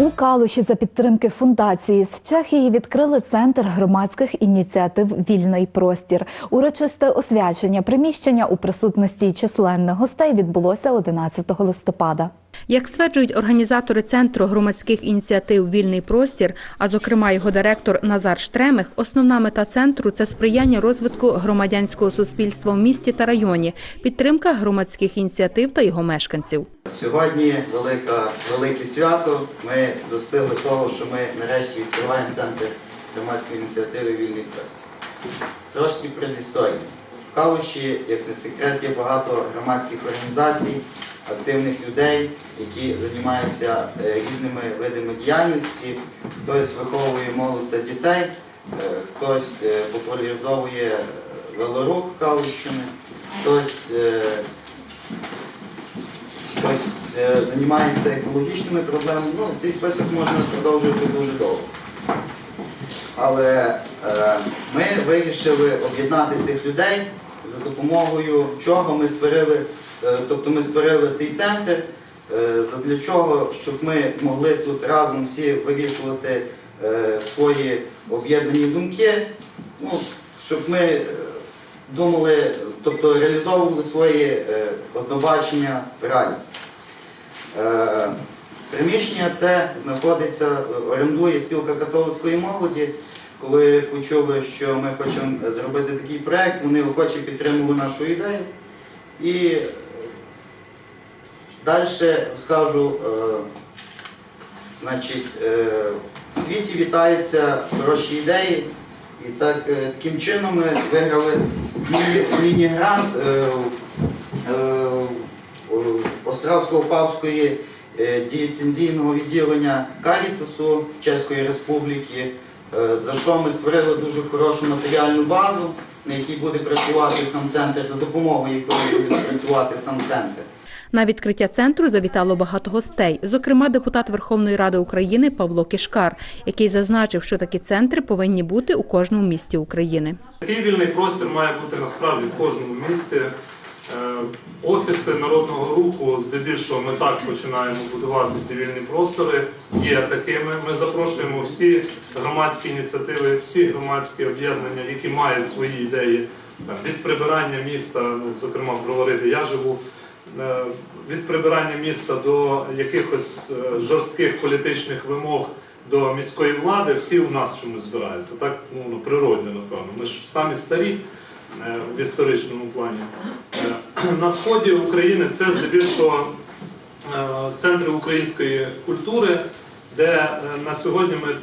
У Калуші за підтримки фундації з Чехії відкрили центр громадських ініціатив Вільний простір. Урочисте освячення приміщення у присутності численних гостей відбулося 11 листопада. Як стверджують організатори центру громадських ініціатив Вільний простір, а зокрема його директор Назар Штремих, основна мета центру це сприяння розвитку громадянського суспільства в місті та районі, підтримка громадських ініціатив та його мешканців. Сьогодні велика, велике свято. Ми достигли того, що ми нарешті відкриваємо центр громадської ініціативи Вільний прес. Трошки предісторії. В Калуші, як не секрет, є багато громадських організацій, активних людей, які займаються е, різними видами діяльності. Хтось виховує молодь та дітей, е, хтось е, популяризовує велорух Калущини, хтось хтось займається екологічними проблемами. Ну, цей список можна продовжувати дуже довго. Але е, ми вирішили об'єднати цих людей за допомогою чого ми створили, е, тобто ми створили цей центр, е, для чого, щоб ми могли тут разом всі вирішувати е, свої об'єднані думки, ну, щоб ми думали, тобто реалізовували свої однобачення реальність. Приміщення це знаходиться, орендує спілка католицької молоді. Коли почули, що ми хочемо зробити такий проєкт, вони охоче підтримували нашу ідею. І далі скажу, е, значить, е, в світі вітаються хороші ідеї. І так, е, таким чином ми виграли міні- міні-грант Островського павської е, дієцензійного відділення Карітусу Чеської Республіки, за що ми створили дуже хорошу матеріальну базу, на якій буде працювати сам центр, за допомогою якої буде працювати сам центр. На відкриття центру завітало багато гостей, зокрема депутат Верховної Ради України Павло Кишкар, який зазначив, що такі центри повинні бути у кожному місті України. Такий вільний простір має бути насправді в кожному місті. Е, Офіси народного руху, здебільшого, ми так починаємо будувати ці вільні простори. Є такими. Ми запрошуємо всі громадські ініціативи, всі громадські об'єднання, які мають свої ідеї від прибирання міста, ну, зокрема де я живу, е, від прибирання міста до якихось е, жорстких політичних вимог до міської влади, всі у нас чомусь збираються. Так ну, ну, природньо, напевно. Ми ж самі старі в історичному плані. Е, На сході України це здебільшого е, центри української культури, де е, на сьогодні ми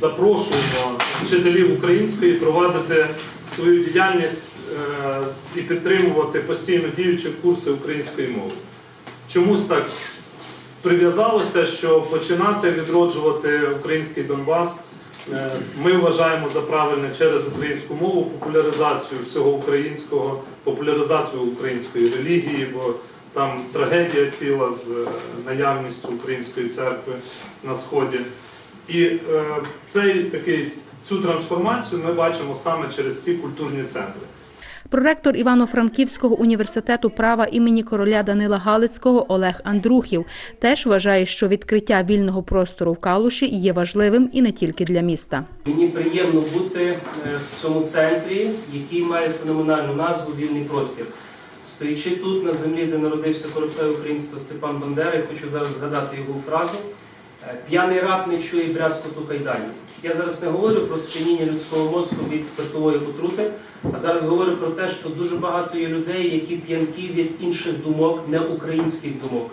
запрошуємо вчителів української провадити свою діяльність е, і підтримувати постійно діючі курси української мови. Чомусь так прив'язалося, що починати відроджувати український Донбас е, ми вважаємо за правильне через українську мову, популяризацію всього українського, популяризацію української релігії, бо там трагедія ціла з е, наявністю української церкви на сході. І е, цей такий цю трансформацію ми бачимо саме через ці культурні центри. Проректор Івано-Франківського університету права імені короля Данила Галицького Олег Андрухів теж вважає, що відкриття вільного простору в Калуші є важливим і не тільки для міста. Мені приємно бути е, в цьому центрі, який має феноменальну назву Вільний простір. Стоячи тут на землі, де народився корифей українства Степан Бандера, я хочу зараз згадати його фразу П'яний раб не чує брязкоту кайданів. Я зараз не говорю про сп'яніння людського мозку від спиртової отрути, а зараз говорю про те, що дуже багато є людей, які п'янкі від інших думок, не українських думок.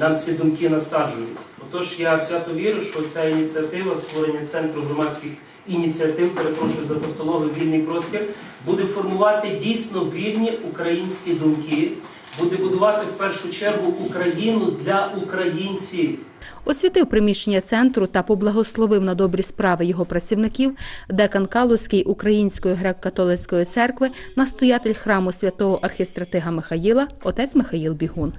Нам ці думки насаджують. Отож, я свято вірю, що ця ініціатива створення центру громадських ініціатив, перепрошую за тавтологію, вільний простір, буде формувати дійсно вільні українські думки, буде будувати в першу чергу Україну для українців. Освітив приміщення центру та поблагословив на добрі справи його працівників декан Калузький Української греко-католицької церкви, настоятель храму святого архістратига Михаїла, отець Михаїл Бігун.